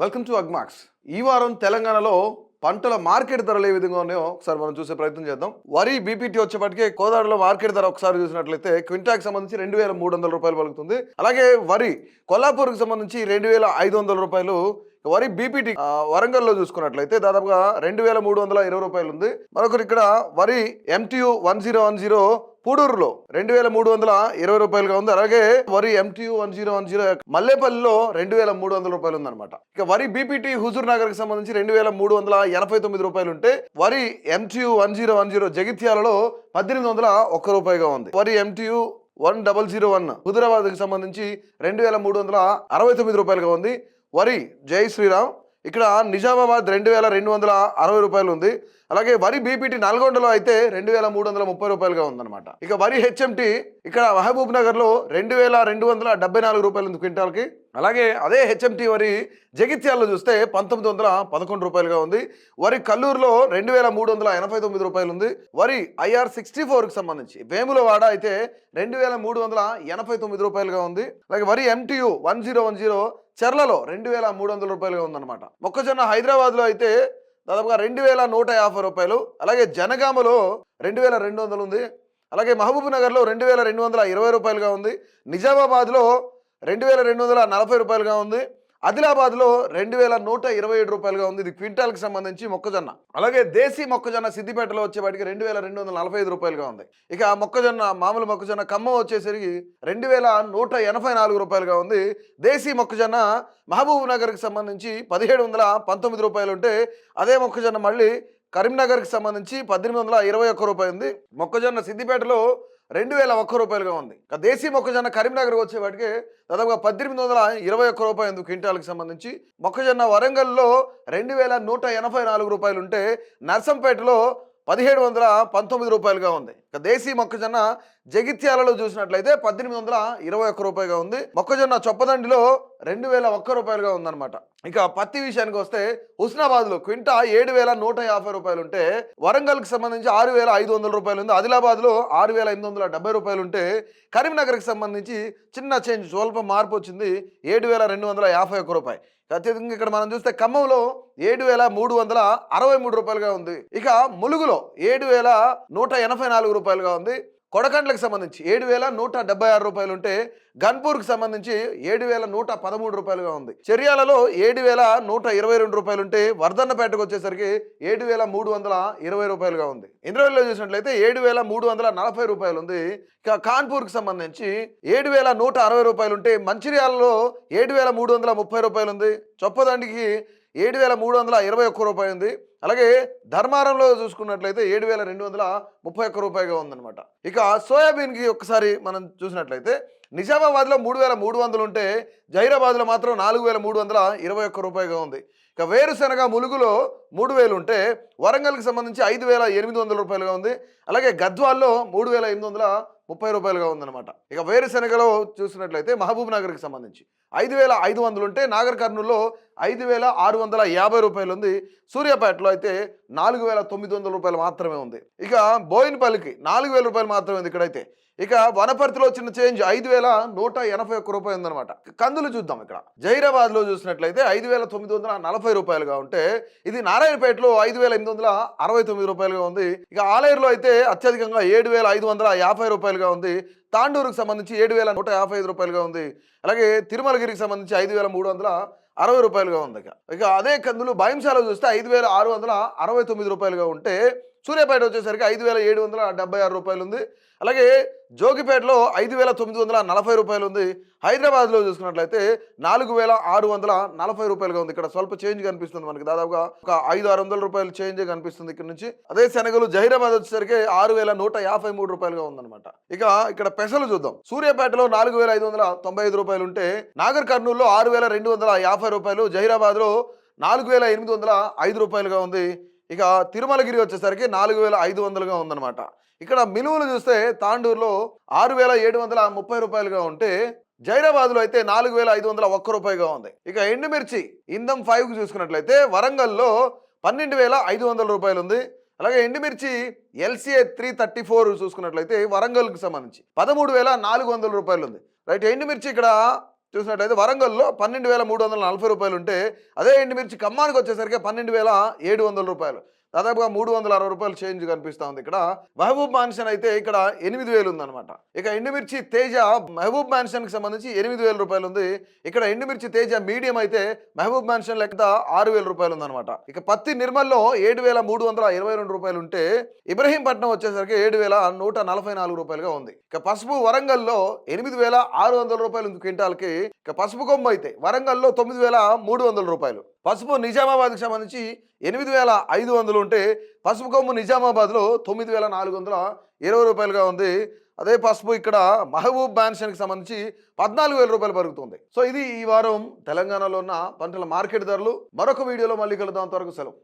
Welcome to Agmax ఈ వారం తెలంగాణలో పంటల మార్కెట్ ధరలు ఏ విధంగా ఉన్నాయో ఒకసారి మనం చూసే ప్రయత్నం చేద్దాం. వరి బీపీటీ వచ్చేప్పటికే కోదాడలో మార్కెట్ ధర ఒకసారి చూసినట్లయితే క్వింటాకి సంబంధించి రెండు వేల మూడు వందల రూపాయలు పలుకుతుంది. అలాగే వరి కొల్లాపూర్కి సంబంధించి రెండు వేల ఐదు వందల రూపాయలు వరి బీపీటీ వరంగల్లో చూసుకున్నట్లయితే దాదాపుగా రెండు వేల మూడు వందల ఇరవై రూపాయలు ఉంది. మరొకరు ఇక్కడ వరి MTU one zero one zero పూడూరులో రెండు వేల మూడు వందల ఇరవై రూపాయలుగా ఉంది. అలాగే వరి MTU one zero one zero మల్లేపల్లిలో రెండు వేల మూడు వందల రూపాయలు ఉందన్నమాట. ఇక వరి బీపీటీ హుజూర్ నగర్కి సంబంధించి రెండు వేల మూడు వందల ఎనభై తొమ్మిది రూపాయలు ఉంటే వరి MTU one zero one zero జగిత్యాలలో పద్దెనిమిది వందల ఒక్క రూపాయిగా ఉంది. వరి MTU one double zero one హుదరాబాద్కి సంబంధించి రెండు వేల మూడు వందల అరవై తొమ్మిది రూపాయలుగా ఉంది. వరి. జై శ్రీరామ్. ఇక్కడ నిజామాబాద్ రెండు వేల రెండు వందల అరవై రూపాయలు ఉంది. అలాగే వరి బీపీటీ నల్గొండలో అయితే రెండు వేల మూడు వందల ముప్పై రూపాయలుగా ఉందన్నమాట. ఇక వరి హెచ్ఎంటీ ఇక్కడ మహబూబ్ నగర్లో రెండు వేల రెండు వందల డెబ్బై నాలుగు రూపాయలు ఉంది క్వింటాల్కి. అలాగే అదే హెచ్ఎంటీ వరి జగిత్యాలలో చూస్తే పంతొమ్మిది వందల పదకొండు రూపాయలుగా ఉంది. వరి కల్లూరులో రెండు వేల మూడు వందల ఎనభై తొమ్మిది రూపాయలు ఉంది. వరి ఐఆర్ సిక్స్టీ ఫోర్కి సంబంధించి వేములవాడ అయితే రెండు వేల మూడు వందల ఎనభై తొమ్మిది రూపాయలుగా ఉంది. అలాగే వరి MTU one zero one zero చెర్లలో రెండు వేల మూడు వందల రూపాయలుగా ఉందన్నమాట. మొక్కజొన్న హైదరాబాద్లో అయితే దాదాపుగా రెండు వేల నూట యాభై రూపాయలు. అలాగే జనగామలో రెండు వేల రెండు వందలు ఉంది. అలాగే మహబూబ్ నగర్లో రెండు వేల రెండు వందల ఇరవై రూపాయలుగా ఉంది. నిజామాబాద్లో రెండు వేల రెండు వందల నలభై రూపాయలుగా ఉంది. ఆదిలాబాద్లో రెండు వేల నూట ఇరవై ఏడు రూపాయలుగా ఉంది. ఇది క్వింటాల్కి సంబంధించి మొక్కజొన్న. అలాగే దేశీ మొక్కజొన్న సిద్దిపేటలో వచ్చేవాటికి రెండు వేల రెండు వందల నలభై ఐదు రూపాయలుగా ఉంది. ఇక మొక్కజొన్న మామూలు మొక్కజొన్న ఖమ్మం వచ్చేసరికి రెండు వేల నూట ఎనభై నాలుగు రూపాయలుగా ఉంది. దేశీ మొక్కజొన్న మహబూబ్ నగర్కి సంబంధించి పదిహేడు వందల పంతొమ్మిది రూపాయలు ఉంటే అదే మొక్కజొన్న మళ్ళీ కరీంనగర్కి సంబంధించి పద్దెనిమిది వందల ఇరవై ఒక్క రూపాయి ఉంది. మొక్కజొన్న సిద్దిపేటలో రెండు వేల ఒక్క రూపాయలుగా ఉంది. దేశీ మొక్కజొన్న కరీంనగర్కి వచ్చేవాటికి దాదాపుగా పద్దెనిమిది వందల ఇరవై ఒక్క రూపాయలు ఉంది క్వింటాల్కి సంబంధించి. మొక్కజొన్న వరంగల్లో రెండు వేల నూట ఎనభై నాలుగు రూపాయలు ఉంటే నర్సంపేటలో పదిహేడు వందల పంతొమ్మిది రూపాయలుగా ఉంది. ఇక దేశీ మొక్కజొన్న జగిత్యాలలో చూసినట్లయితే పద్దెనిమిది వందల ఇరవై ఒక్క రూపాయగా ఉంది. మొక్కజొన్న చొప్పదండిలో రెండు వేల ఒక్క రూపాయలుగా ఉందన్నమాట. ఇక పత్తి విషయానికి వస్తే హుస్నాబాద్లో క్వింటా ఏడు వేల నూట యాభై రూపాయలు ఉంటే వరంగల్కి సంబంధించి ఆరు వేల ఐదు వందల రూపాయలు ఉంది. ఆదిలాబాద్లో ఆరు వేల ఎనిమిది వందల డెబ్బై రూపాయలు ఉంటే కరీంనగర్కి సంబంధించి చిన్న చేంజ్ స్వల్ప మార్పు వచ్చింది. ఏడు వేల రెండు వందల యాభై ఒక్క రూపాయి. అత్యధికంగా ఇక్కడ మనం చూస్తే ఖమ్మంలో ఏడు వేల మూడు వందల అరవై మూడు రూపాయలుగా ఉంది. ఇక ములుగులో ఏడు వేల నూట ఎనభై నాలుగు రూపాయలుగా ఉంది. కొడకండ్లకు సంబంధించి ఏడు వేల నూట డెబ్బై ఆరు రూపాయలు ఉంటే గన్పూర్కి సంబంధించి ఏడు వేల నూట పదమూడు రూపాయలుగా ఉంది. చర్యాలలో ఏడు వేల నూట ఇరవై రెండు రూపాయలు ఉంటే వర్ధన్నపేటకు వచ్చేసరికి ఏడు వేల మూడు వందల ఇరవై రూపాయలుగా ఉంది. ఇంద్రవెల్లో చూసినట్లయితే ఏడు వేల మూడు వందల నలభై రూపాయలు ఉంది ఇక కాన్పూర్కి సంబంధించి ఏడు వేల నూట అరవై రూపాయలు ఉంటే మంచిర్యాలలో ఏడు వేల మూడు వందల ముప్పై రూపాయలు ఉంది చొప్పదండికి ఏడు వేల మూడు వందల ఇరవై ఒక్క రూపాయి ఉంది. అలాగే ధర్మారంలో చూసుకున్నట్లయితే ఏడు వేల రెండు వందల ముప్పై ఒక్క రూపాయిగా ఉందన్నమాట. ఇక సోయాబీన్కి ఒకసారి మనం చూసినట్లయితే నిజామాబాద్లో మూడు వేల మూడు వందలు ఉంటే జైరాబాద్లో మాత్రం నాలుగు వేల మూడు వందల ఇరవై ఒక్క రూపాయిగా ఉంది. ఇక వేరుశనగ ములుగులో మూడు వేలు ఉంటే వరంగల్కి సంబంధించి ఐదు వేల ఎనిమిది వందల రూపాయలుగా ఉంది. అలాగే గద్వాల్లో మూడు వేల ఎనిమిది వందల ముప్పై రూపాయలుగా ఉందన్నమాట. ఇక వేరుశనగలో చూసినట్లయితే మహబూబ్ నగర్కి సంబంధించి ఐదు వేల ఐదు వందలు ఉంటే నాగర్ కర్నూల్లో ఐదు వేల ఆరు వందల యాభై రూపాయలు ఉంది. సూర్యాపేటలో అయితే నాలుగు వేల తొమ్మిది వందల రూపాయలు మాత్రమే ఉంది. ఇక బోయినపల్లికి నాలుగు వేల రూపాయలు మాత్రమే ఉంది ఇక్కడైతే. ఇక వనపర్తిలో వచ్చిన చేంజ్ ఐదు వేల నూట ఎనభై ఒక్క రూపాయి ఉందన్నమాట. కందులు చూద్దాం ఇక్కడ. జైరాబాద్లో చూసినట్లయితే ఐదు వేల తొమ్మిది వందల నలభై రూపాయలుగా ఉంటే ఇది నారాయణపేటలో ఐదు వేల ఎనిమిది వందల అరవై తొమ్మిది రూపాయలుగా ఉంది. ఇక ఆలేరులో అయితే అత్యధికంగా ఏడు వేల ఐదు వందల యాభై రూపాయలుగా ఉంది. తాండూరుకు సంబంధించి ఏడు వేల నూట యాభై ఐదు రూపాయలుగా ఉంది. అలాగే తిరుమలగిరికి సంబంధించి ఐదు వేల మూడు వందల అరవై రూపాయలుగా ఉంది ఇక. ఇక అదే కందులు భయంశాలలో చూస్తే ఐదు వేల ఆరు వందల అరవై తొమ్మిది రూపాయలుగా ఉంటే సూర్యాపేట వచ్చేసరికి ఐదు వేల ఏడు వందల డెబ్బై ఆరు రూపాయలు ఉంది అలాగే జోగిపేటలో ఐదు వేల తొమ్మిది వందల నలభై రూపాయలు ఉంది హైదరాబాద్లో చూసుకున్నట్లయితే నాలుగు వేల ఆరు వందల నలభై రూపాయలుగా ఉంది. ఇక్కడ స్వల్ప చేంజ్ కనిపిస్తుంది మనకి. దాదాపుగా ఒక ఐదు ఆరు వందల రూపాయలు చేంజ్ కనిపిస్తుంది ఇక్కడ నుంచి. అదే శనగలు జహీరాబాద్ వచ్చేసరికి ఆరు వేల నూట యాభై మూడు రూపాయలుగా ఉందన్నమాట. ఇక ఇక్కడ పెసలు చూద్దాం. సూర్యాపేటలో నాలుగు వేల ఐదు వందల తొంభై ఐదు రూపాయలు ఉంటే నాగర్ కర్నూలులో ఆరు వేల రెండు వందల యాభై రూపాయలు జహీరాబాద్లో నాలుగు వేల ఎనిమిది వందల ఐదు రూపాయలుగా ఉంది. ఇక తిరుమలగిరి వచ్చేసరికి నాలుగు వేల ఐదు వందలుగా ఉందన్నమాట. ఇక్కడ మినువులు చూస్తే తాండూరులో ఆరు వేల ఏడు వందల ముప్పై రూపాయలుగా ఉంటే జైరాబాద్లో అయితే నాలుగు వేల ఐదు వందల ఒక్క రూపాయిగా ఉంది. ఇక ఎండుమిర్చి ఇందం ఫైవ్కి చూసుకున్నట్లయితే వరంగల్లో పన్నెండు వేల ఐదు వందల రూపాయలు ఉంది. అలాగే ఎండుమిర్చి ఎల్సీఏ త్రీ థర్టీ ఫోర్ చూసుకున్నట్లయితే వరంగల్కి సంబంధించి పదమూడు వేల నాలుగు వందల రూపాయలు ఉంది. రైట్ ఎండుమిర్చి ఇక్కడ చూసినట్టయితే వరంగల్లో పన్నెండు వేల మూడు వందల నలభై రూపాయలు ఉంటే అదే ఎండుమిర్చి ఖమ్మానికి వచ్చేసరికి పన్నెండు వేల ఏడు వందల రూపాయలు. దాదాపుగా మూడు వందల అరవై రూపాయలు చేంజ్ కనిపిస్తా ఉంది ఇక్కడ. మహబూబ్ మాన్షన్ అయితే ఇక్కడ ఎనిమిది వేలు ఉందన్నమాట. ఇక ఎండుమిర్చి తేజ మహబూబ్ మాన్షన్కి సంబంధించి ఎనిమిది వేల రూపాయలు ఉంది. ఇక్కడ ఎండుమిర్చి తేజ మీడియం అయితే మహబూబ్ మాన్షన్ లెక్క ఆరు వేల రూపాయలు ఉందన్నమాట. ఇక పత్తి నిర్మల్లో ఏడు వేల మూడు వందల ఇరవై రెండు రూపాయలు ఉంటే ఇబ్రహీంపట్నం వచ్చేసరికి ఏడు వేల నూట నలభై నాలుగు రూపాయలుగా ఉంది. ఇక పసుపు వరంగల్లో ఎనిమిది వేల ఆరు వందల రూపాయలు ఉంది క్వింటాల్కి. ఇక పసుపు కొమ్మ అయితే వరంగల్లో తొమ్మిది వేల మూడు వందల రూపాయలు. పసుపు నిజామాబాద్కి సంబంధించి ఎనిమిది వేల ఐదు వందలు ఉంటే పసుపు కొమ్ము నిజామాబాద్లో తొమ్మిది వేల నాలుగు వందల ఇరవై రూపాయలుగా ఉంది. అదే పసుపు ఇక్కడ మహబూబ్ బ్యాన్షన్కి సంబంధించి పద్నాలుగు వేల రూపాయలు పెరుగుతుంది. సో ఇది ఈ వారం తెలంగాణలో ఉన్న పంటల మార్కెట్ ధరలు. మరొక వీడియోలో మళ్ళీ కలుద్దాం. అంతవరకు సెలవు.